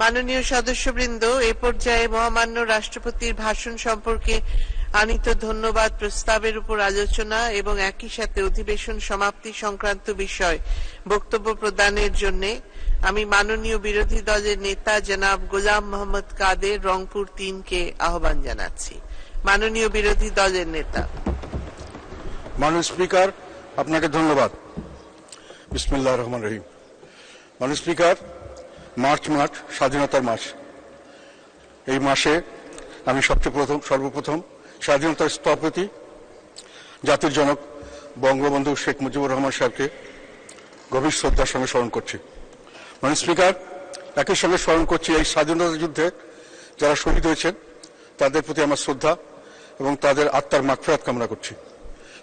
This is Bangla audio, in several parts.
মাননীয় সদস্যবৃন্দ, এ পর্যায়ে মহামান্য রাষ্ট্রপতির ভাষণ সম্পর্কে আনিত ধন্যবাদ প্রস্তাবের উপর আলোচনা এবং একই সাথে অধিবেশন সমাপ্তি সংক্রান্ত বিষয় বক্তব্য প্রদানের জন্য আমি মাননীয় বিরোধী দলের নেতা জনাব গোলাম মোহাম্মদ কাদের রংপুর তিনকে আহ্বান জানাচ্ছি। মাননীয় বিরোধী দলের নেতা। মাননীয় স্পিকার, আপনাকে ধন্যবাদ। বিসমিল্লাহ রহমান রহিম। মাননীয় স্পিকার মার্চ মাস, স্বাধীনতার মাস। এই মাসে আমি সবচেয়ে প্রথম, সর্বপ্রথম স্বাধীনতার স্থপতি জাতির জনক বঙ্গবন্ধু শেখ মুজিবুর রহমান সাহেবকে গভীর শ্রদ্ধার সঙ্গে স্মরণ করছি। মাননীয় স্পিকার, একই সঙ্গে স্মরণ করছি এই স্বাধীনতা যুদ্ধে যারা শহীদ হয়েছেন, তাদের প্রতি আমার শ্রদ্ধা এবং তাদের আত্মার মাগফিরাত কামনা করছি।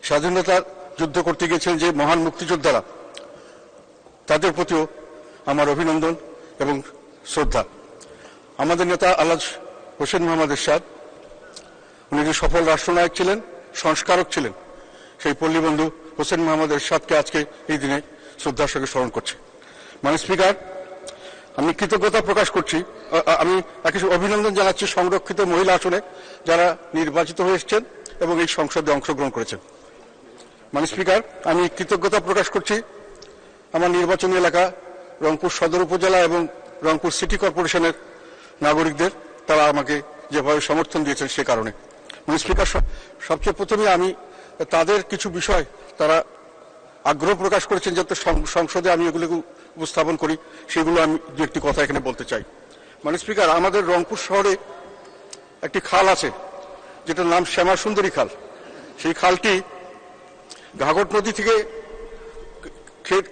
স্বাধীনতার যুদ্ধ করতে গিয়েছেন যে মহান মুক্তিযোদ্ধারা, তাদের প্রতিও আমার অভিনন্দন। এবং শ্রদ্ধা। আমাদের নেতা আল্লাহ হোসেন মোহাম্মদ এরশাদ, উনি যে সফল রাষ্ট্রনায়ক ছিলেন, সংস্কারক ছিলেন, সেই পল্লীবন্ধু হোসেন মোহাম্মদ এরশাদকে আজকে এই দিনে শ্রদ্ধার সঙ্গে স্মরণ করছি। মানে স্পিকার, আমি কৃতজ্ঞতা প্রকাশ করছি আমি সঙ্গে অভিনন্দন জানাচ্ছি সংরক্ষিত মহিলা আসনে যারা নির্বাচিত হয়ে এসেছেন এবং এই সংসদে অংশগ্রহণ করেছেন। মানে স্পিকার, আমি কৃতজ্ঞতা প্রকাশ করছি আমার নির্বাচনী এলাকা রংপুর সদর উপজেলা এবং রংপুর সিটি কর্পোরেশনের নাগরিকদের তারা আমাকে যেভাবে সমর্থন দিয়েছেন সে কারণে। মানে স্পিকার সবচেয়ে প্রথমে আমি তাদের কিছু বিষয় তারা আগ্রহ প্রকাশ করেছেন যাতে সংসদে আমি এগুলিকে উপস্থাপন করি, সেগুলো আমি দু একটি কথা এখানে বলতে চাই। মানে স্পিকার, আমাদের রংপুর শহরে একটি খাল আছে, যেটার নাম শ্যামা সুন্দরী খাল। সেই খালটি ঘাঘট নদী থেকে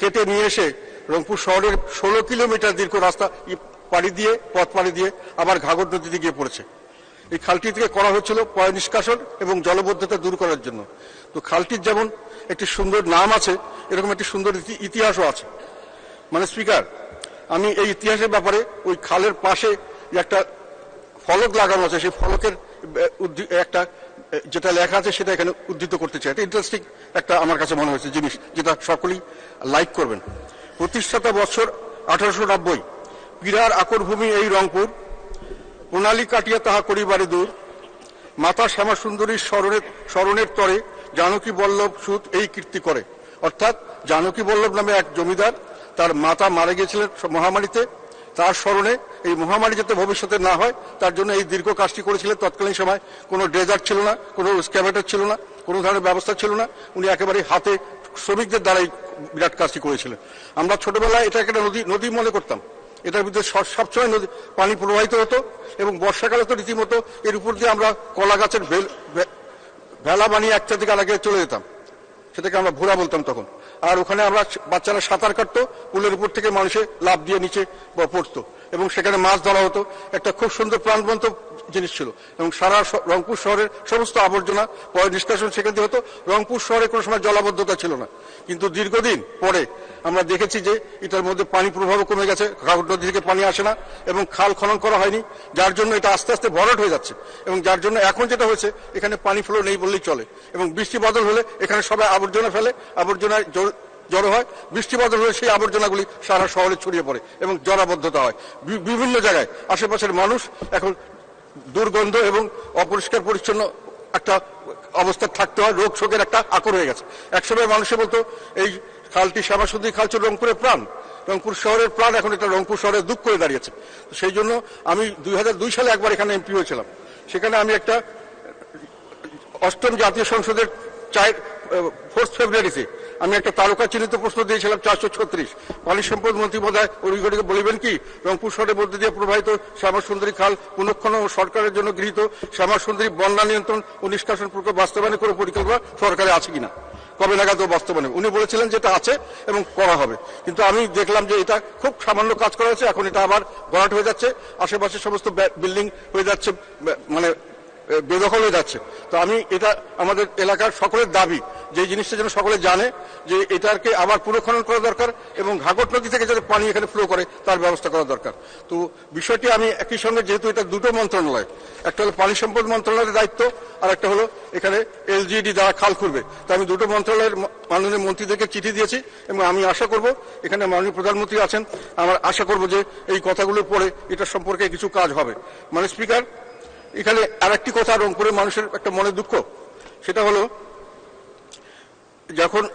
কেটে নিয়ে এসে রংপুর শহরের ষোলো কিলোমিটার দীর্ঘ রাস্তা পাড়ি দিয়ে, পথ পাড়ি দিয়ে আবার ঘাঘট নদীতে গিয়ে পড়েছে। এই খালটি থেকে করা হয়েছিল পয় নিষ্কাশন এবং জলবদ্ধতা দূর করার জন্য। তো খালটির যেমন একটি সুন্দর নাম আছে, এরকম একটি সুন্দর ইতিহাসও আছে। মানে স্পিকার, আমি এই ইতিহাসের ব্যাপারে ওই খালের পাশে একটা ফলক লাগানো আছে, সেই ফলকের একটা যেটা লেখা আছে সেটা এখানে উদ্ধৃত করতে চাই। এটা ইন্টারেস্টিং একটা আমার কাছে মনে হয়েছে জিনিস, যেটা সকলেই লাইক করবেন। প্রতিষ্ঠাতা বছর আঠারোশো নব্বই। পীড়ার আকরভূমি এই রংপুর। প্রণালী কাটিয়া তাহা করিবারে দূর। মাতা শ্যামা সুন্দরীর স্মরণের স্মরণের তরে জানকী বল্লভ সুত এই কীর্তি করে। অর্থাৎ জানকী বল্লভ নামে এক জমিদার, তার মাতা মারা গিয়েছিলেন মহামারীতে। তার স্মরণে এই মহামারী যাতে ভবিষ্যতে না হয়, তার জন্য এই দীর্ঘ কাজটি করেছিলেন। তৎকালীন সময় কোনো ড্রেজার ছিল না, কোনো স্ক্যাভেটার ছিল না, কোনো ধরনের ব্যবস্থা ছিল না। উনি একেবারে হাতে শ্রমিকদের দ্বারাই বিরাট কাজটি করেছিলেন। আমরা ছোটবেলায় এটা একটা নদী নদী মনে করতাম। এটার ভিতরে সব- সবসময় নদী, পানি প্রবাহিত হতো এবং বর্ষাকালে তো রীতিমতো এর উপর দিয়ে আমরা কলা গাছের ভেল- বানিয়ে একটা থেকে আলাদা চলে যেতাম। সেটাকে আমরা ভোরা বলতাম তখন। আর ওখানে আমরা বাচ্চারা সাঁতার কাটতো, পুলের উপর থেকে মানুষে লাভ দিয়ে নিচে পড়তো এবং সেখানে মাছ ধরা হতো। একটা খুব সুন্দর প্রাণবন্ত জিনিস ছিল। এবং সারা রংপুর শহরের সমস্ত আবর্জনা পরে নিষ্কাশন সেখান থেকে হতো। রংপুর শহরে কোনো সময় জলাবদ্ধতা ছিল না। কিন্তু দীর্ঘদিন পরে আমরা দেখেছি যে এটার মধ্যে পানি প্রভাব কমে গেছে ঘাঘট নদী থেকে পানি আসে না এবং খাল খনন করা হয়নি, যার জন্য এটা আস্তে আস্তে ভরাট হয়ে যাচ্ছে। এবং যার জন্য এখন যেটা হয়েছে, এখানে পানি ফ্লো নেই বললেই চলে। এবং বৃষ্টি বাদল হলে এখানে সবাই আবর্জনা ফেলে, আবর্জনায় জড়- হয়। বৃষ্টি বাদল হলে সেই আবর্জনাগুলি সারা শহরে ছড়িয়ে পড়ে এবং জলাবদ্ধতা হয়। বিভিন্ন জায়গায় আশেপাশের মানুষ এখন দুর্গন্ধ এবং অপরিষ্কার পরিচ্ছন্ন একটা অবস্থা থাকতে হয়, রোগ শোকের একটা আকর হয়ে গেছে। একসময় মানুষে বলতো, এই খালটি শ্যামাসুন্দরী খাল ছিল রংপুরের প্রাণ। রংপুর শহরের প্রাণ এখন এটা রংপুর শহরের দুঃখ হয়ে দাঁড়িয়েছে। সেই জন্য আমি দুই হাজার দুই সালে একবার এখানে এমপি হয়েছিলাম। সেখানে আমি একটা অষ্টম জাতীয় সংসদের চার ফোর্থ ফেব্রুয়ারিতে আমি একটা তারকা চিহ্নিত প্রশ্ন দিয়েছিলাম, চারশো ছত্রিশ। পানি সম্পদ মন্ত্রী বোধহয় অভিজ্ঞতাকে বলিবেন কি? রংপুর শহরের মধ্যে দিয়ে প্রবাহিত শ্যামা সুন্দরী খাল পুনঃক্ষণ ও সরকারের জন্য গৃহীত শ্যামা সুন্দরী বন্যা নিয়ন্ত্রণ ও নিষ্কাশন প্রকল্প বাস্তবায়ন করে পরিকল্পনা সরকারে আছে কিনা? কবে নাগাদ বাস্তবায়ন উনি বলেছিলেন যে এটা আছে এবং করা হবে। কিন্তু আমি দেখলাম যে এটা খুব সামান্য কাজ করা হয়েছে, এখন এটা আবার ভরাট হয়ে যাচ্ছে, আশেপাশে সমস্ত বিল্ডিং হয়ে যাচ্ছে মানে বেদখল হয়ে যাচ্ছে। তো আমি এটা আমাদের এলাকার সকলের দাবি যে জিনিসটা যেন সকলে জানে যে এটাকে আবার পুনঃখনন করা দরকার এবং ঘাগট নদী থেকে যাতে পানি এখানে ফ্লো করে, তার ব্যবস্থা করা দরকার। তো বিষয়টি আমি একই সঙ্গে, যেহেতু এটা দুটো মন্ত্রণালয়, একটা হলো পানি সম্পদ মন্ত্রণালয়ের দায়িত্ব, আর একটা হলো এখানে এলজিডি দ্বারা খাল খুলবে। তো আমি দুটো মন্ত্রণালয়ের মাননীয় মন্ত্রীদেরকে চিঠি দিয়েছি এবং আমি আশা করব, এখানে মাননীয় প্রধানমন্ত্রী আছেন, আমার আশা করব যে এই কথাগুলোর পরে এটা সম্পর্কে কিছু কাজ হবে। মানে স্পিকার, এখানে আরেকটি কথা রংপুরের মানুষের একটা মনে দুঃখ, সেটা হলো যখন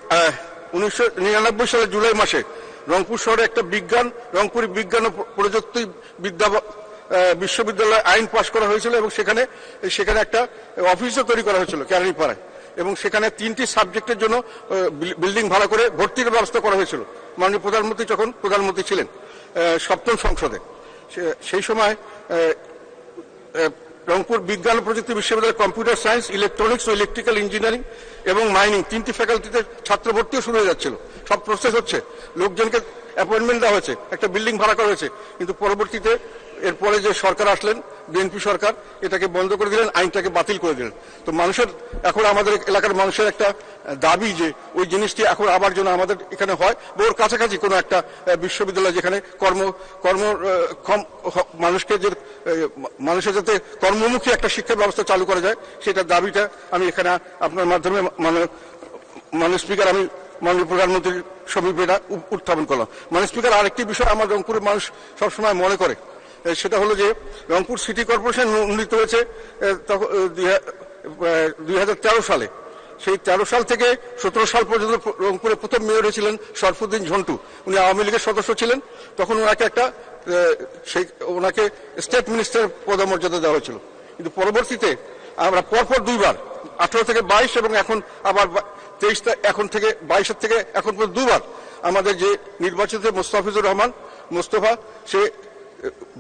উনিশশো নিরানব্বই সালের জুলাই মাসে রংপুর শহরে একটা বিজ্ঞান, রংপুর বিজ্ঞান ও প্রযুক্তি বিদ্যা বিশ্ববিদ্যালয় আইন পাশ করা হয়েছিল এবং সেখানে সেখানে একটা অফিসও তৈরি করা হয়েছিল ক্যারানিপাড়ায় এবং সেখানে তিনটি সাবজেক্টের জন্য বিল- বিল্ডিং ভাড়া করে ভর্তির ব্যবস্থা করা হয়েছিল। মাননীয় প্রধানমন্ত্রী যখন প্রধানমন্ত্রী ছিলেন সপ্তম সংসদে সেই সময় রংপুর বিজ্ঞান প্রযুক্তি বিশ্ববিদ্যালয় কম্পিউটার সায়েন্স, ইলেকট্রনিক্স ও ইলেকট্রিক্যাল ইঞ্জিনিয়ারিং এবং মাইনিং তিনটি ফ্যাকাল্টিতে ছাত্র ভর্তিও শুরু হয়ে যাচ্ছিল। সব প্রসেস হচ্ছে। লোকজনকে অ্যাপয়েন্টমেন্ট দেওয়া হয়েছে। একটা বিল্ডিং ভাড়া করা হয়েছে। কিন্তু পরবর্তীতে এরপরে যে সরকার আসলেন, বিএনপি সরকার, এটাকে বন্ধ করে দিলেন, আইনটাকে বাতিল করে দিলেন। তো মানুষের, এখন আমাদের এলাকার মানুষের একটা দাবি যে, ওই জিনিসটি এখন আবার যেন আমাদের এখানে হয়, বা ওর কাছাকাছি কোনো একটা বিশ্ববিদ্যালয় যেখানে কর্ম কর্ম মানুষকে যে মানুষের যাতে কর্মমুখী একটা শিক্ষা ব্যবস্থা চালু করা যায় সেটার দাবিটা আমি এখানে আপনার মাধ্যমে মানে স্পিকার, আমি মাননীয় প্রধানমন্ত্রীর সমীপে উত্থাপন করলাম। মানে স্পিকার, আরেকটি বিষয় আমার রংপুরের মানুষ সবসময় মনে করে সেটা হলো যে রংপুর সিটি কর্পোরেশন উন্নীত হয়েছে তখন দুই হাজার তেরো সালে। সেই তেরো সাল থেকে সতেরো সাল পর্যন্ত প- রংপুরে প্রথম মেয়র হয়েছিলেন শরফুদ্দিন ঝন্টু। উনি আওয়ামী লীগের সদস্য ছিলেন। তখন ওনাকে একটা সেই, ওনাকে স্টেট মিনিস্টার পদমর্যাদা দেওয়া হয়েছিল। কিন্তু পরবর্তীতে আমরা পরপর দুইবার, আঠারো থেকে বাইশ এবং এখন আবার তেইশ এখন থেকে বাইশের থেকে এখন পর্যন্ত দুবার আমাদের যে নির্বাচিত মোস্তাফিজুর রহমান, মোস্তফা, সে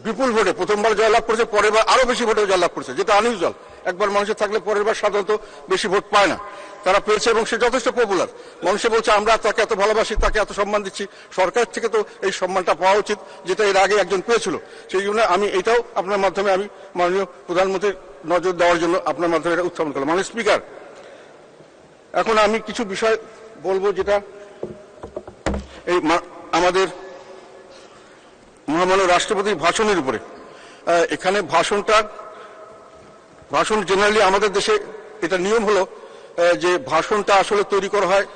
বিপুল ভোটে প্রথমবার জয়লাভ করেছে পরের বার আরও বেশি ভোটে জয়লাভ করেছে, যেটা আনইউজুয়াল একবার মানুষের থাকলে পরের বার সাধারণত বেশি ভোট পায় না। তারা পেয়েছে এবং সে যথেষ্ট পপুলার মানুষে বলছে, আমরা তাকে এত ভালোবাসি, তাকে এত সম্মান দিচ্ছি। সরকার থেকে তো এই সম্মানটা পাওয়া উচিত যেটা এর আগে একজন পেয়েছিল। সেই জন্য আমি এটাও আপনার মাধ্যমে আমি মাননীয় প্রধানমন্ত্রীর নজর দেওয়ার জন্য আপনার মাধ্যমে এটা উত্থাপন করলাম। মানে স্পিকার, এখন আমি কিছু বিষয় বলব যেটা এই আমাদের মহামান্য রাষ্ট্রপতির ভাষণের উপরে। এখানে ভাষণটা, ভাষণ জেনারেলি আমাদের দেশে এটা নিয়ম হলো যে ভাষণটা আসলে তৈরি করা হয়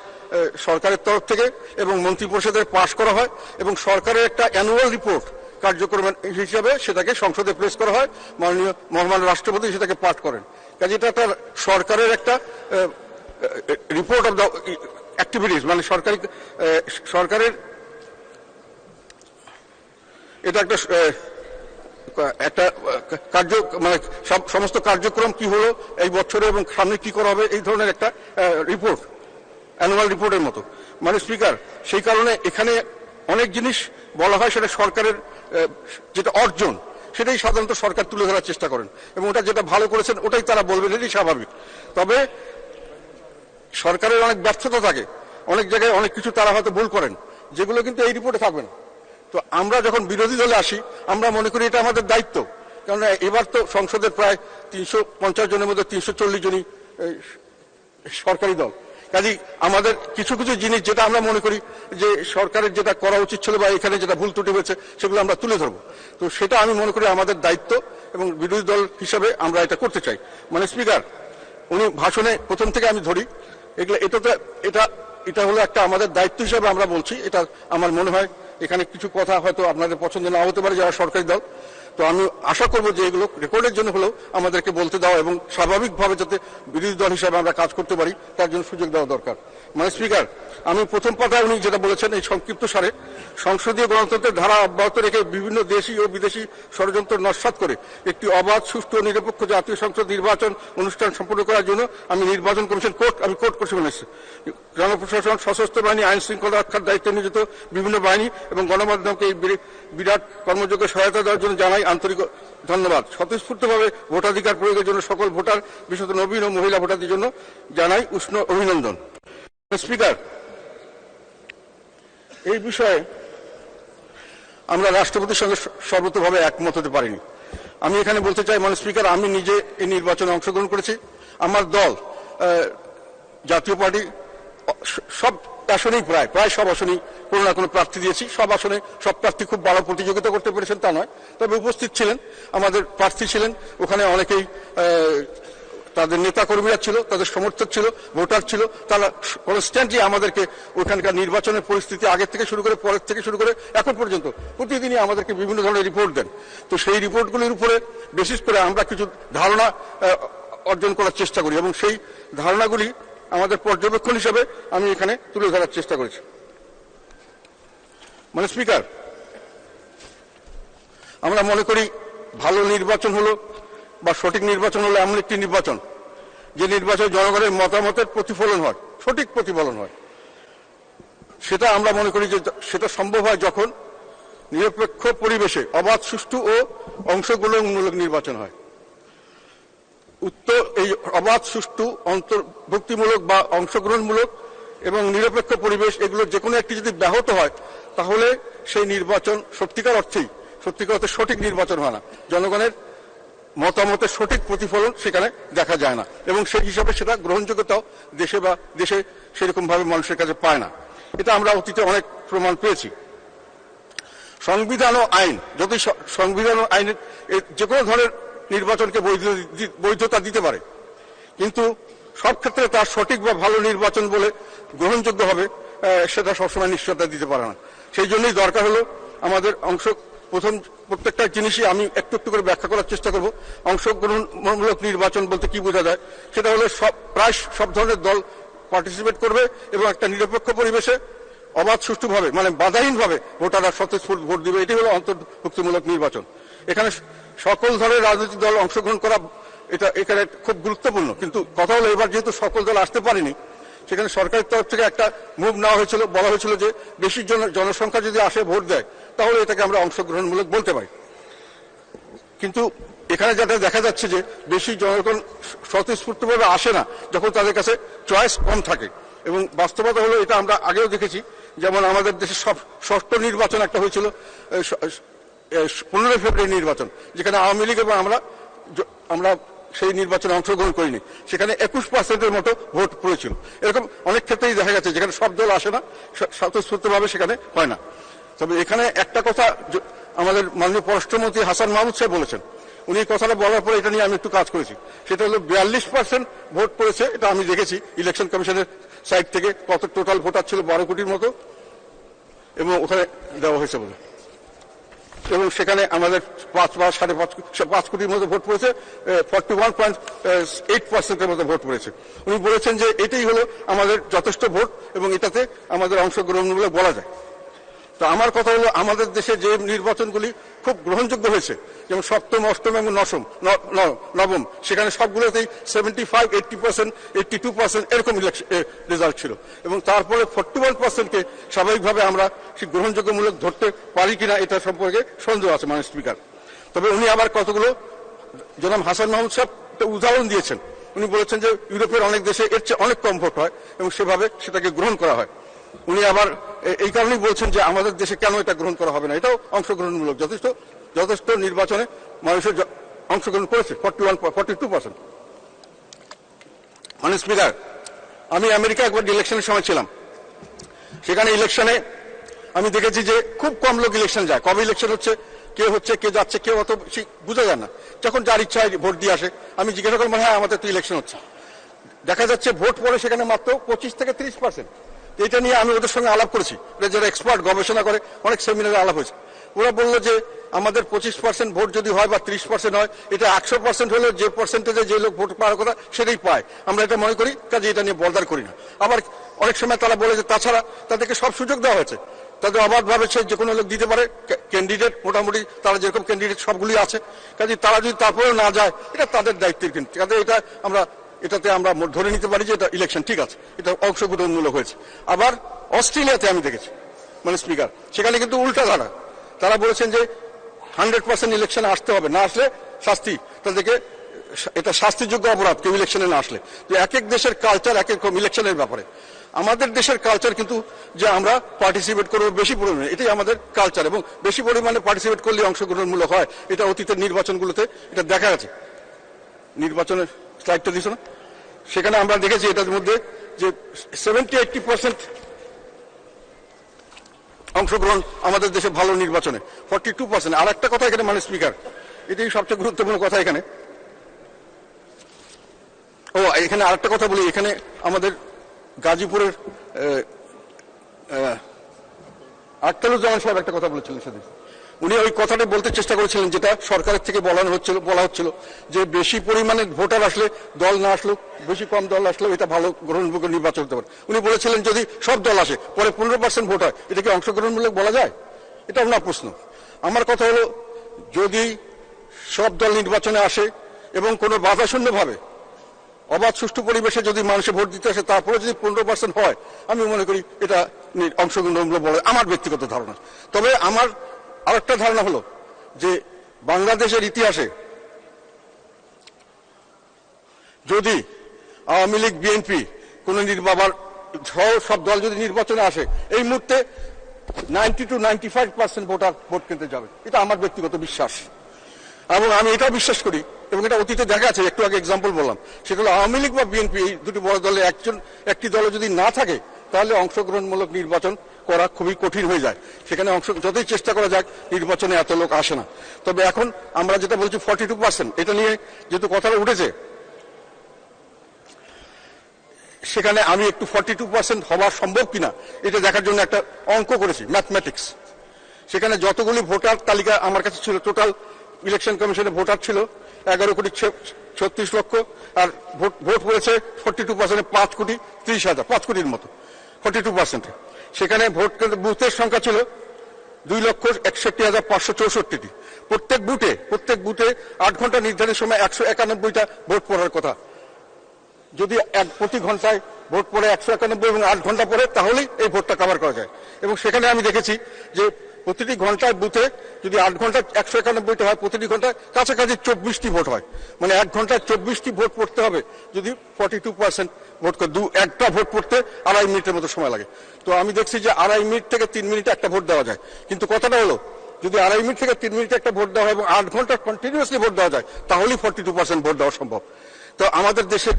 সরকারের তরফ থেকে এবং মন্ত্রিপরিষদের পাশ করা হয় এবং সরকারের একটা অ্যানুয়াল রিপোর্ট কার্যক্রম হিসাবে সেটাকে সংসদে প্রেস করা হয়, মাননীয় মহামান্য রাষ্ট্রপতি সেটাকে পাঠ করেন। কাজে এটা একটা সরকারের একটা রিপোর্ট অফ দ্য অ্যাক্টিভিটিস মানে সরকারি সরকারের এটা একটা একটা কার্য মানে সমস্ত কার্যক্রম কি হলো এই বছরে এবং সামনে কি করা হবে এই ধরনের একটা রিপোর্ট অ্যানুয়াল রিপোর্টের মতো। মানে স্পিকার সেই কারণে এখানে অনেক জিনিস বলা হয় সেটা সরকারের যেটা অর্জন, সেটাই সাধারণত সরকার তুলে ধরার চেষ্টা করেন এবং ওটা যেটা ভালো করেছেন ওটাই তারা বলবেন, এটাই স্বাভাবিক। তবে সরকারের অনেক ব্যর্থতা থাকে, অনেক জায়গায় অনেক কিছু তারা হয়তো ভুল করেন, যেগুলো কিন্তু এই রিপোর্টে থাকবে না। তো আমরা যখন বিরোধী দলে আসি, আমরা মনে করি এটা আমাদের দায়িত্ব। কারণ এবার তো সংসদের প্রায় তিনশো পঞ্চাশ জনের মধ্যে তিনশো চল্লিশ জনই সরকারি দল। কাজেই আমাদের কিছু কিছু জিনিস যেটা আমরা মনে করি যে সরকারের যেটা করা উচিত ছিল বা এখানে যেটা ভুল ত্রুটি হয়েছে, সেগুলো আমরা তুলে ধরবো। তো সেটা আমি মনে করি আমাদের দায়িত্ব এবং বিরোধী দল হিসাবে আমরা এটা করতে চাই। মানে স্পিকার, উনি ভাষণে প্রথম থেকে আমি ধরি, এগুলো এটা তো এটা এটা হলো একটা আমাদের দায়িত্ব হিসাবে আমরা বলছি, এটা আমার মনে হয় এখানে কিছু কথা হয়তো আপনাদের পছন্দ না হতে পারে যারা সরকারি দল। তো আমি আশা করব যে এগুলো রেকর্ডের জন্য হলেও আমাদেরকে বলতে দেওয়া এবং স্বাভাবিকভাবে যাতে বিরোধী দল হিসাবে আমরা কাজ করতে পারি, তার জন্য সুযোগ দেওয়া দরকার। মানে স্পিকার আমি প্রথম পাতায় উনি যেটা বলেছেন, এই সংক্ষিপ্ত সারে, সংসদীয় গণতন্ত্রের ধারা অব্যাহত রেখে বিভিন্ন দেশি ও বিদেশি ষড়যন্ত্র নস্বাত করে একটি অবাধ, সুষ্ঠু ও নিরপেক্ষ জাতীয় সংসদ নির্বাচন অনুষ্ঠান সম্পন্ন করার জন্য আমি নির্বাচন কমিশন কোর্ট, আমি কোর্ট কমিশন এসেছি। জনপ্রশাসন, সশস্ত্র বাহিনী, আইন শৃঙ্খলা রক্ষার দায়িত্বে নিয়োজিত বিভিন্ন বাহিনী এবং গণমাধ্যমকে এই বিরাট কর্মযোগ্য সহায়তা দেওয়ার জন্য জানাই আন্তরিক ধন্যবাদ। স্বতঃস্ফূর্তভাবে ভোটাধিকার প্রয়োগের জন্য সকল ভোটার, বিশেষত নবীন ও মহিলা ভোটারদের জন্য জানাই উষ্ণ অভিনন্দন। স্পিকার এই বিষয়ে আমরা রাষ্ট্রপতির সঙ্গে সর্বতভাবে একমত হতে পারিনি। আমি এখানে বলতে চাই মানে স্পিকার, আমি নিজে এই নির্বাচনে অংশগ্রহণ করেছি। আমার দল জাতীয় পার্টি, সব আসনেই প্রায় প্রায় সব আসনেই কোনো না কোনো প্রার্থী দিয়েছি। সব আসনে সব প্রার্থী খুব ভালো প্রতিযোগিতা করতে পেরেছেন, তা নয়। তবে উপস্থিত ছিলেন, আমাদের প্রার্থী ছিলেন। ওখানে অনেকেই তাদের নেতা কর্মীরা ছিল, তাদের সমর্থক ছিল, ভোটার ছিল, তারা কনস্ট্যান্টলি আমাদেরকে ওখানকার নির্বাচনের পরিস্থিতি আগের থেকে শুরু করে, পরের থেকে শুরু করে, এখন পর্যন্ত প্রতিদিনই আমাদেরকে বিভিন্ন ধরনের রিপোর্ট দেন। তো সেই রিপোর্টগুলির উপরে বিশেষ করে আমরা কিছু ধারণা অর্জন করার চেষ্টা করি এবং সেই ধারণাগুলি আমাদের পর্যবেক্ষণ হিসেবে আমি এখানে তুলে ধরার চেষ্টা করেছি। মানে স্পিকার আমরা মনে করি ভালো নির্বাচন হলো বা সঠিক নির্বাচন হলো এমন একটি নির্বাচন, যে নির্বাচনে জনগণের মতামতের প্রতিফলন হয়, সঠিক প্রতিফলন হয়। সেটা আমরা মনে করি যে সেটা সম্ভব হয় যখন নিরপেক্ষ পরিবেশে অবাধ, সুষ্ঠু ও অংশগ্রহণমূলক নির্বাচন হয়। উত্তর এই অবাধ, সুষ্ঠু, অন্তর্ভুক্তিমূলক বা অংশগ্রহণমূলক এবং নিরপেক্ষ পরিবেশ, এগুলো যে কোনো একটি যদি ব্যাহত হয়, তাহলে সেই নির্বাচন সত্যিকার অর্থেই, সত্যিকার অর্থে সঠিক নির্বাচন হয় না। জনগণের মতামতের সঠিক প্রতিফলন সেখানে দেখা যায় না। এবং সেই হিসাবে সেটা গ্রহণযোগ্যতাও দেশে বা দেশে সেরকম ভাবে মানুষের কাছে পায় না। এটা আমরা অতীতে অনেক প্রমাণ পেয়েছি। সংবিধান ও আইন, যদি সংবিধান ও আইনের যে কোনো ধরনের নির্বাচনকে বৈধ- বৈধতা দিতে পারে, কিন্তু সব ক্ষেত্রে তার সঠিক বা ভালো নির্বাচন বলে গ্রহণযোগ্য হবে সেটা সবসময় নিশ্চয়তা দিতে পারে না। সেই জন্যই দরকার হলো আমাদের অংশ প্রথম প্রত্যেকটা জিনিসই আমি একটু একটু করে ব্যাখ্যা করার চেষ্টা করব। অংশগ্রহণমূলক নির্বাচন বলতে কি বোঝা যায়? সেটা হলো সব, প্রায় সব ধরনের দল পার্টিসিপেট করবে এবং একটা নিরপেক্ষ পরিবেশে অবাধ সুষ্ঠুভাবে মানে বাধাহীনভাবে ভোটাররা স্বতঃস্ফূর্ত ভোট দিবে। এটি হলো অন্তর্ভুক্তিমূলক নির্বাচন। এখানে সকল ধরনের রাজনৈতিক দল অংশগ্রহণ করা, এটা এখানে খুব গুরুত্বপূর্ণ। কিন্তু কথা হলো এবার যেহেতু সকল দল আসতে পারেনি, সেখানে সরকারের তরফ থেকে একটা মুভ নেওয়া হয়েছিল, বলা হয়েছিল যে বেশি জন, জনসংখ্যা যদি আসে, ভোট দেয়। তাহলে এটাকে আমরা অংশগ্রহণমূলক বলতে পারি। কিন্তু এখানে যেটা দেখা যাচ্ছে যে বেশি জনগণ স্বতঃস্ফূর্তভাবে আসে না, যখন তাদের কাছে চয়েস কম থাকে। এবং বাস্তবতা হলো এটা আমরা আগেও দেখেছি, যেমন আমাদের দেশে সব ষষ্ঠ নির্বাচন একটা হয়েছিল পনেরোই ফেব্রুয়ারি নির্বাচন, যেখানে আওয়ামী লীগ এবং আমরা আমরা সেই নির্বাচনে অংশগ্রহণ করিনি। সেখানে একুশ পার্সেন্টের মতো ভোট পড়েছিল। এরকম অনেক ক্ষেত্রেই দেখা গেছে, যেখানে সব দল আসে না স্বতঃস্ফূর্তভাবে সেখানে হয় না। তবে এখানে একটা কথা আমাদের মাননীয় পররাষ্ট্রমন্ত্রী হাসান মাহমুদ সাহেব বলেছেন। উনি কথাটা বলার পরে এটা নিয়ে আমি একটু কাজ করেছি। সেটা হলো বিয়াল্লিশ পার্সেন্ট ভোট পড়েছে, এটা আমি দেখেছি ইলেকশন কমিশনের সাইড থেকে কত টোটাল ভোটার ছিল বারো কোটির মতো, এবং ওখানে দেওয়া হয়েছে বলে। এবং সেখানে আমাদের পাঁচ বা সাড়ে পাঁচ পাঁচ কোটির মতো ভোট পড়েছে ফর্টি ওয়ান পয়েন্ট এইট পার্সেন্টের মতো ভোট পড়েছে। উনি বলেছেন যে এটাই হলো আমাদের যথেষ্ট ভোট, এবং এটাতে আমাদের অংশগ্রহণমূলক বলা যায়। তো আমার কথা হলো, আমাদের দেশে যে নির্বাচনগুলি খুব গ্রহণযোগ্য হয়েছে, যেমন সপ্তম, অষ্টম এবং নশম নবম, সেখানে সবগুলোতেই seventy five eighty percent eighty two percent এরকম রেজাল্ট ছিল। এবং তারপরে ফোর্টি ওয়ান পার্সেন্টকে স্বাভাবিকভাবে আমরা গ্রহণযোগ্যমূলক ধরতে পারি কিনা এটা সম্পর্কে সন্দেহ আছে মানে স্পিকার। তবে উনি আবার কতগুলো, জনাব হাসান মাহমুদ সাহেব উদাহরণ দিয়েছেন। উনি বলেছেন যে, ইউরোপের অনেক দেশে এর চেয়ে অনেক কম ভোট হয় এবং সেভাবে সেটাকে গ্রহণ করা হয়। উনি আবার এই কারণেই বলছেন যে আমাদের দেশে কেন এটা গ্রহণ করা হবে না? এটাও অংশগ্রহণমূলক। যথেষ্ট যথেষ্ট নির্বাচনে মানুষের অংশগ্রহণ করেছে forty one forty two percent মানে স্পিকার, আমি আমেরিকা একবার ইলেকশনের সময় ছিলাম। সেখানে ইলেকশনে আমি দেখেছি যে খুব কম লোক ইলেকশন যায়। কবে ইলেকশন হচ্ছে, কে হচ্ছে, কে যাচ্ছে কেউ অত বোঝা যায় না। যখন যার ইচ্ছা ভোট দিয়ে আসে। আমি জিজ্ঞাসা করলাম হ্যাঁ আমাদের তো ইলেকশন হচ্ছে। দেখা যাচ্ছে ভোট পড়ে সেখানে মাত্র পঁচিশ থেকে তিরিশ পার্সেন্ট এটা নিয়ে আমি ওদের সঙ্গে আলাপ করেছি। যারা এক্সপার্ট গবেষণা করে, অনেক সেমিনারে আলাপ হয়েছে। ওরা বলল যে, আমাদের পঁচিশ পার্সেন্ট ভোট যদি হয় বা ত্রিশ পার্সেন্ট হয়, এটা একশো পার্সেন্ট হলে যে পার্সেন্টেজে যে লোক ভোট পাওয়ার কথা, সেটাই পায়। আমরা এটা মনে করি, কাজে এটা নিয়ে বলদার করি না। আবার অনেক সময় তারা বলে যে, তাছাড়া তাদেরকে সব সুযোগ দেওয়া হয়েছে। তাদের অবাধভাবে সে যে কোনো লোক দিতে পারে ক্যান্ডিডেট মোটামুটি তারা যেরকম ক্যান্ডিডেট সবগুলি আছে। কাজে তারা যদি তারপরেও না যায়, এটা তাদের দায়িত্বের কিন্তু। কাজে এটা আমরা এটাতে আমরা ধরে নিতে পারি যে এটা ইলেকশন ঠিক আছে। এটা অংশগ্রহণমূলক হয়েছে। আবার অস্ট্রেলিয়াতে আমি দেখেছি মানে স্পিকার সেখানে কিন্তু উল্টা ধারা। তারা বলেছেন যে হান্ড্রেড পার্সেন্ট ইলেকশনে আসতে হবে, না আসলে শাস্তি। তাদেরকে এটা শাস্তিযোগ্য অপরাধ, কেউ ইলেকশনে না আসলে। তো এক এক দেশের কালচার এক এক ইলেকশনের ব্যাপারে। আমাদের দেশের কালচার কিন্তু যে আমরা পার্টিসিপেট করব বেশি পরিমাণে, এটাই আমাদের কালচার এবং বেশি পরিমাণে পার্টিসিপেট করলে অংশগ্রহণমূলক হয়, এটা অতীতের নির্বাচনগুলোতে এটা দেখা গেছে। নির্বাচনের স্লাইডটা দিছ না? সেখানে আমরা দেখেছি এটার মধ্যে যে সেভেন্টি এইটটি পার্সেন্ট অংশগ্রহণ আমাদের দেশে ভালো নির্বাচনে ফর্টি টু পার্সেন্ট আর একটা কথা এখানে মানে স্পিকার এটাই সবচেয়ে গুরুত্বপূর্ণ কথা এখানে। ও, এখানে আর একটা কথা বলি, এখানে আমাদের গাজীপুরের আক্তারুজ্জামান সাহেব একটা কথা বলেছিলেন সেদিন। উনি ওই কথাটা বলতে চেষ্টা করেছিলেন, যেটা সরকারের থেকে বলানো হচ্ছিল, বলা হচ্ছিল যে বেশি পরিমাণে ভোটার আসলে দল না আসলো, বেশি কম দল আসলে এটা ভালো গ্রহণযোগ্য নির্বাচন হতে পারে। উনি বলেছিলেন যদি সব দল আসে, পরে পনেরো পার্সেন্ট ভোট হয়, এটা কি অংশগ্রহণমূলক বলা যায়? এটা আপনার প্রশ্ন। আমার কথা হলো, যদি সব দল নির্বাচনে আসে এবং কোনো বাধা শূন্যভাবে অবাধ সুষ্ঠু পরিবেশে যদি মানুষে ভোট দিতে আসে, তারপরে যদি পনেরো পার্সেন্ট হয়, আমি মনে করি এটা অংশগ্রহণমূলক বলে আমার ব্যক্তিগত ধারণা। তবে আমার আরেকটা ধারণা হলো যে বাংলাদেশের ইতিহাসে যদি আওয়ামী লীগ, বিএনপি কোন নির্বাবার সব দল যদি নির্বাচনে আসে, এই মুহূর্তে ninety two ninety five percent voter vote কিনতে যাবে। এটা আমার ব্যক্তিগত বিশ্বাস। এবং আমি এটাও বিশ্বাস করি, এবং এটা অতীতে দেখা আছে, একটু আগে এক্সাম্পল বললাম। সেটা হলো আওয়ামী লীগ বা বিএনপি, এই দুটি বড় দলে একজন, একটি দলে যদি না থাকে, তাহলে অংশগ্রহণমূলক নির্বাচন করা খুবই কঠিন হয়ে যায়। সেখানে অংশ যতই চেষ্টা করা যাক, নির্বাচনে এত লোক আসে না। তবে এখন আমরা যেটা বলছি ফর্টি টু পার্সেন্ট এটা নিয়ে যেহেতু কথাটা উঠেছে, সেখানে আমি একটু ফর্টি টু পার্সেন্ট হওয়া সম্ভব কিনা, এটা দেখার জন্য একটা অঙ্ক করেছি ম্যাথমেটিক্স সেখানে যতগুলি ভোটার তালিকা আমার কাছে ছিল টোটাল ইলেকশন কমিশনে ভোটার ছিল, এগারো কোটি ছত্রিশ লক্ষ, আর ভোট ভোট পড়েছে ফর্টি টু পার্সেন্টে পাঁচ কোটি ত্রিশ হাজার, পাঁচ কোটির মতো ফর্টি টু পার্সেন্টে সেখানে ভোট বুথের সংখ্যা ছিল দুই লক্ষ একষট্টি হাজার পাঁচশো চৌষট্টিটি। প্রত্যেক বুথে প্রত্যেক বুথে আট ঘণ্টা নির্ধারিত সময় একশো একানব্বইটা ভোট পড়ার কথা। যদি এক, প্রতি ঘন্টায় ভোট পড়ে একশো একানব্বই এবং আট ঘণ্টা পরে তাহলেই এই ভোটটা কভার করা যায়। এবং সেখানে আমি দেখেছি যে প্রতিটি ঘন্টায় বুথে যদি আট ঘণ্টা একশো একানব্বইটা হয়, প্রতিটি ঘন্টায় কাছাকাছি চব্বিশটি ভোট হয়। মানে এক ঘন্টায় চব্বিশটি ভোট পড়তে হবে। যদি ফর্টি টু পার্সেন্ট ভোট করে দু একটা ভোট পড়তে আড়াই মিনিটের মতো সময় লাগে। তো আমি দেখছি যে আড়াই মিনিট থেকে তিন মিনিটে একটা ভোট দেওয়া যায়। কিন্তু কথাটা হলো, যদি আড়াই মিনিট থেকে তিন মিনিটে একটা ভোট দেওয়া হয় এবং আট ঘণ্টা কন্টিনিউয়াসলি ভোট দেওয়া যায়, তাহলেই ফর্টি টু পার্সেন্ট ভোট দেওয়া সম্ভব। তো আমাদের দেশে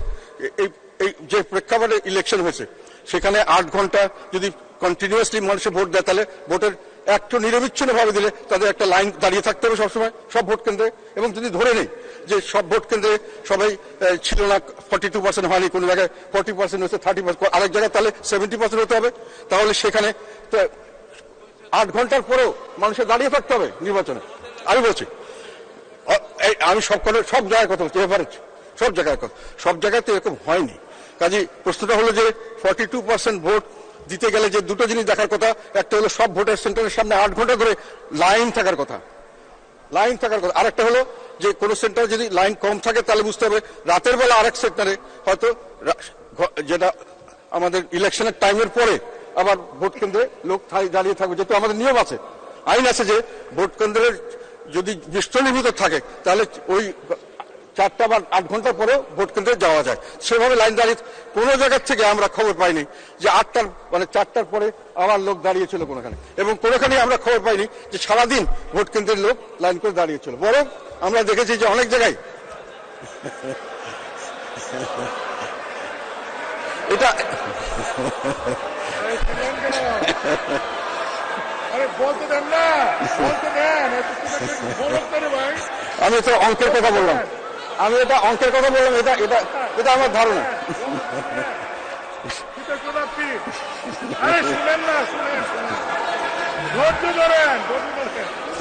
এই এই যে প্রেক্ষাপটে ইলেকশন হয়েছে, সেখানে আট ঘণ্টা যদি কন্টিনিউয়াসলি মানুষের ভোট দেয়, তাহলে ভোটের একটু নিরবিচ্ছিন্ন ভাবে দিলে তাদের একটা লাইন দাঁড়িয়ে থাকতে হবে সবসময়, সব ভোট কেন্দ্রে। এবং যদি ধরে নেই যে সব ভোট কেন্দ্রে সবাই ছিল না ফর্টি টু পার্সেন্ট হয়নি কোনো জায়গায় ফর্টি পার্সেন্ট হচ্ছে থার্টি পার্সেন্ট আরেক জায়গায় তাহলে সেভেন্টি পার্সেন্ট হতে হবে। তাহলে সেখানে আট ঘণ্টার পরেও মানুষের দাঁড়িয়ে থাকতে হবে নির্বাচনে। আমি বলছি আমি সব সব জায়গায় কথা বলছি এভারেজ সব জায়গায় কথা। সব জায়গায় তো এরকম হয়নি। কাজে প্রশ্নটা হলো যে ফর্টি টু পার্সেন্ট ভোট দিতে গেলে যে দুটো জিনিস দেখার কথা, একটা হলো সব ভোটার সেন্টারের সামনে আট ঘণ্টা ধরে লাইন থাকার কথা। লাইন থাকার কথা। আরেকটা হলো যে কোনো সেন্টারে যদি লাইন কম থাকে, তাহলে বুঝতে হবে রাতের বেলা আরেক সেন্টারে হয়তো যেটা আমাদের ইলেকশনের টাইমের পরে আবার ভোট কেন্দ্রে লোক দাঁড়িয়ে থাকবে, যেহেতু আমাদের নিয়ম আছে। আইন আছে যে ভোট কেন্দ্রের যদি বিস্তনীভূত থাকে, তাহলে ওই চারটা বা আট ঘণ্টা পরেও ভোট কেন্দ্রে যাওয়া যায়। সেভাবে লাইন দাঁড়িয়ে কোনো জায়গার থেকে আমরা খবর পাইনি যে আটটার মানে চারটার পরে আমার লোক দাঁড়িয়েছিল কোনোখানে। এবং কোনোখানে আমরা খবর পাইনি যে সারাদিন ভোট কেন্দ্রের লোক লাইন করে দাঁড়িয়েছিল। বরং আমরা দেখেছি যে অনেক জায়গায় এটা আমি তো অঙ্কের কথা বললাম। আমি এটা অঙ্কের কথা বললাম এটা এটা এটা আমার ধারণা।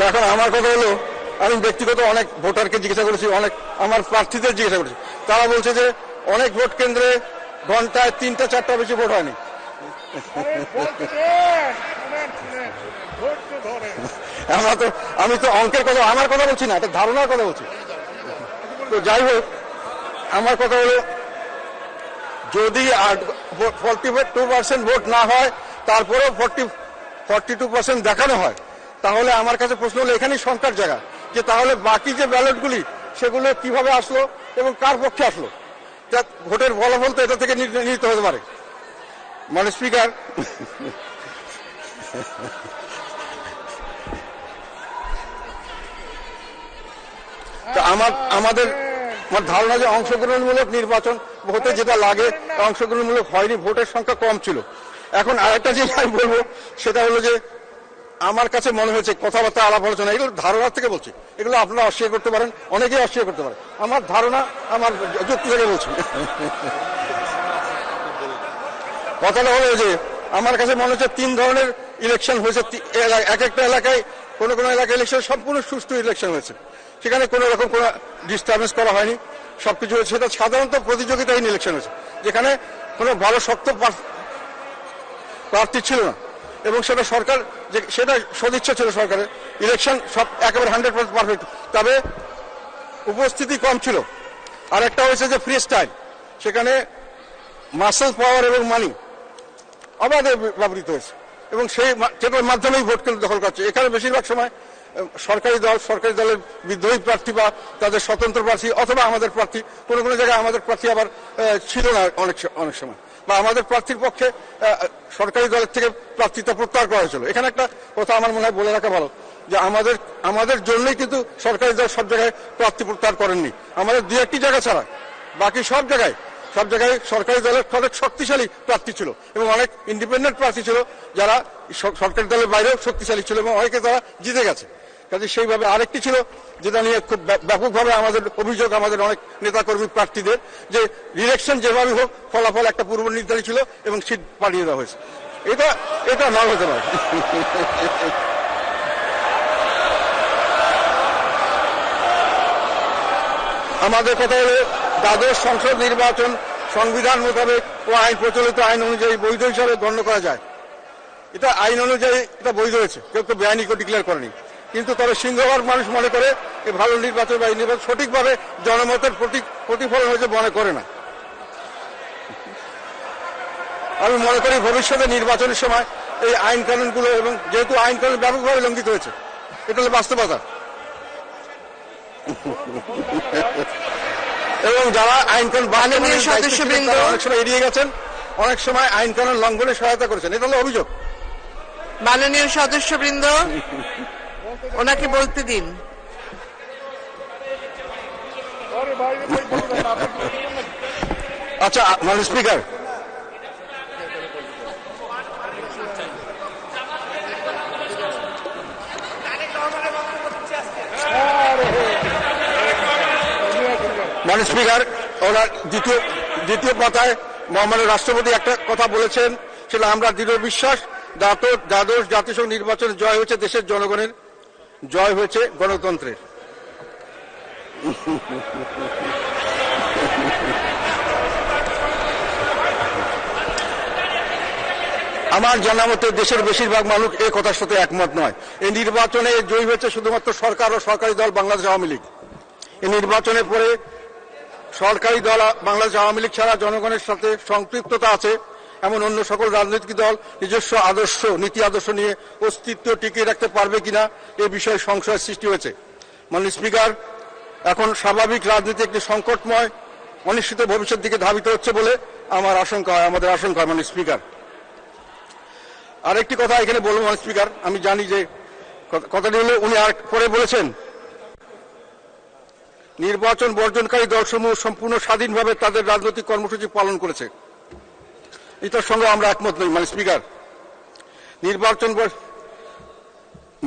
এখন আমার কথা হলো আমি ব্যক্তিগত অনেক ভোটারকে জিজ্ঞাসা করেছি অনেক আমার প্রার্থীদের জিজ্ঞাসা করেছি। তারা বলছে যে অনেক ভোট কেন্দ্রে ঘন্টায় তিনটা চারটা বেশি ভোট হয়নি। আমরা তো আমি তো অঙ্কের কথা আমার কথা বলছি না এটা ধারণার কথা বলছি। তো যাই হোক, আমার কথা হলো, যদি টু পার্সেন্ট ভোট না হয়, তারপরেও ফর্টি ফর্টি টু পার্সেন্ট দেখানো হয়, তাহলে আমার কাছে প্রশ্ন হলো, এখানেই সংখ্যার জায়গা, যে তাহলে বাকি যে ব্যালটগুলি, সেগুলো কীভাবে আসলো এবং কার পক্ষে আসলো? ভোটের ফলাফল তো এটা থেকে নিহিত হতে পারে। মানে স্পিকার আমার, আমাদের, আমার ধারণা যে অংশগ্রহণমূলক নির্বাচন হতে যেটা লাগে অংশগ্রহণমূলক হয়নি, ভোটের সংখ্যা কম ছিল। এখন আরেকটা জিনিস আমি বলব, সেটা হলো যে আমার কাছে মনে হয়েছে কথাবার্তা, আলাপ আলোচনা, এগুলো ধারণা থেকে বলছি। এগুলো আপনারা অস্বীকার করতে পারেন, অনেকেই অস্বীকার করতে পারেন আমার ধারণা, আমার যুক্তি থেকে বলছি। কথাটা হলো যে, আমার কাছে মনে হচ্ছে তিন ধরনের ইলেকশন হয়েছে এক একটা এলাকায় কোনো কোনো এলাকায় ইলেকশন সম্পূর্ণ সুষ্ঠু ইলেকশন হয়েছে। সেখানে কোনো রকম কোনো ডিস্টার্বেন্স করা হয়নি। সবকিছু হয়েছে। সেটা সাধারণত প্রতিযোগিতাহীন ইলেকশন হয়েছে, যেখানে কোনো ভালো শক্ত প্রার্থী ছিল না। এবং সেটা সরকার যে, সেটা সদিচ্ছা ছিল সরকারের। ইলেকশন সব একেবারে হান্ড্রেড পার্সেন্ট পারফেক্ট তবে উপস্থিতি কম ছিল। আর একটা হয়েছে যে ফ্রি স্টাইল সেখানে মাসেল পাওয়ার এবং মানি অবাধে ব্যবহৃত হয়েছে। এবং সেই মাধ্যমেই ভোট কেন্দ্র দখল করছে এখানে বেশিরভাগ সময় সরকারি দল, সরকারি দলের বিদ্রোহী প্রার্থী বা তাদের স্বতন্ত্র প্রার্থী অথবা আমাদের প্রার্থী, কোনো কোনো জায়গায় আমাদের প্রার্থী আবার ছিল না অনেক অনেক সময়। বা আমাদের প্রার্থীর পক্ষে সরকারি দলের থেকে প্রার্থিতা প্রত্যাহার করা হয়েছিল। এখানে একটা কথা আমার মনে হয় বলে রাখা ভালো, যে আমাদের আমাদের জন্যই কিন্তু সরকারি দল সব জায়গায় প্রার্থী প্রত্যাহার করেননি। আমাদের দু একটি জায়গা ছাড়া, বাকি সব জায়গায় সব জায়গায় সরকারি দলের অনেক শক্তিশালী প্রার্থী ছিল এবং অনেক ইন্ডিপেন্ডেন্ট প্রার্থী ছিল যারা সরকারি দলের বাইরেও শক্তিশালী ছিল এবং অনেকে তারা জিতে গেছে। কাজে সেইভাবে আরেকটি ছিল, যেটা নিয়ে খুব ব্য- ব্যাপকভাবে আমাদের অভিযোগ, আমাদের অনেক নেতাকর্মী প্রার্থীদের, যে ইলেকশন যেভাবে হোক, ফলাফল একটা পূর্ব নির্ধারিত ছিল এবং সিট পাঠিয়ে দেওয়া হয়েছে। এটা এটা না হতে পারে। আমাদের কথা হলো, দ্বাদশ সংসদ নির্বাচন সংবিধান মোতাবেক ও আইন প্রচলিত আইন অনুযায়ী বৈধ হিসাবে গণ্য করা যায়। এটা আইন অনুযায়ী এটা বৈধ হয়েছে। কেউ কেউ বেআইনি ডিক্লেয়ার করেনি। কিন্তু তবে সিংহবার মানুষ মনে করে এই ভালো নির্বাচন বা এই নির্বাচন সঠিকভাবে জনমতের প্রতিফলন হয়েছে মনে করে না। আমি মনে করি ভবিষ্যতে নির্বাচনের সময় এই আইন কানুনগুলো এবং যেহেতু আইন কানুন ব্যাপকভাবে লঙ্ঘিত হয়েছে এটা হলো বাস্তবতা। এবং যারা আইন কানুন। অনেক সময় এড়িয়ে গেছেন অনেক সময় আইন কানুন লঙ্ঘনে সহায়তা করেছেন। এটা হলো অভিযোগ। মাননীয় সদস্যবৃন্দ ওনাকে বলতে দিন? আচ্ছা মানে স্পিকার মানে স্পিকার ওনার দ্বিতীয় দ্বিতীয় পাতায় মহামান্য রাষ্ট্রপতি একটা কথা বলেছেন, সেটা আমরা দৃঢ় বিশ্বাস দ্বাদশ জাতিসংঘ নির্বাচনে জয় হয়েছে দেশের জনগণের জয় হয়েছে গণতন্ত্রের। আমার জানা মতে দেশের বেশিরভাগ মানুষ এই কথার সাথে একমত নয়। এই নির্বাচনে জয়ী হয়েছে শুধুমাত্র সরকার ও সরকারি দল বাংলাদেশ আওয়ামী লীগ। এই নির্বাচনের পরে সরকারি দল বাংলাদেশ আওয়ামী লীগ ছাড়া জনগণের সাথে সম্পৃক্ততা আছে। এমন অন্য সকল রাজনৈতিক দল, নিজস্ব আদর্শ, নীতি আদর্শ নিয়ে অস্তিত্ব টিকিয়ে রাখতে পারবে কিনা এ বিষয়ে সংশয়ের সৃষ্টি হয়েছে। মাননীয় স্পিকার, এখন স্বাভাবিক রাজনীতি একটি সংকটময়, অনিশ্চিত ভবিষ্যৎ দিকে ধাবিত হচ্ছে বলে আমার আশঙ্কা হয়, আমাদের আশঙ্কা হয়, মাননীয় স্পিকার। আরেকটি কথা এখানে বলব, মাননীয় স্পিকার, আমি জানি যে কথা- কথাটি হলো, উনি আর পরে বলেছেন, নির্বাচন বর্জনকারী দলসমূহ সম্পূর্ণ স্বাধীনভাবে তাদের রাজনৈতিক কর্মসূচি পালন করেছে। এটার সঙ্গে আমরা একমত নই। মানে স্পিকার, নির্বাচন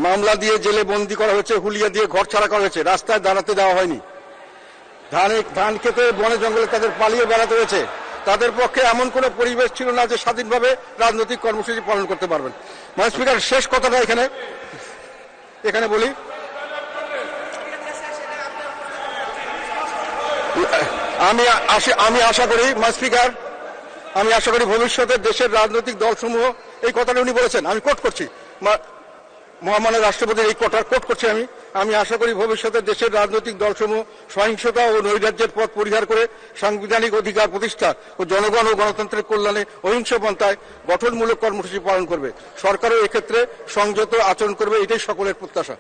মামলা দিয়ে জেলে বন্দি করা হয়েছে, হুলিয়া দিয়ে ঘর ছাড়া করা হয়েছে, রাস্তায় দাঁড়াতে দেওয়া হয়নি। ধানে, ধান খেতে বনে জঙ্গলে তাদের পালিয়ে বেড়াতে হয়েছে। তাদের পক্ষে এমন কোনো পরিবেশ ছিল না যে স্বাধীনভাবে রাজনৈতিক কর্মসূচি পালন করতে পারবেন। মানে স্পিকার, শেষ কথাটা এখানে এখানে বলি। আমি আমি আশা করি মা স্পিকার আমি আশা করি ভবিষ্যতে দেশের রাজনৈতিক দলসমূহ এই কথাটা উনি বলেছেন। আমি কোট করছি। মহামান্য রাষ্ট্রপতির এই কথার কোট করছি আমি। আমি আশা করি ভবিষ্যতে দেশের রাজনৈতিক দলসমূহ সহিংসতা ও নৈরাজ্যের পথ পরিহার করে সাংবিধানিক অধিকার প্রতিষ্ঠা ও জনগণ ও গণতন্ত্রের কল্যাণে অহিংস পন্থায় গঠনমূলক কর্মসূচি পালন করবে। সরকারও এক্ষেত্রে সংযত আচরণ করবে, এটাই সকলের প্রত্যাশা।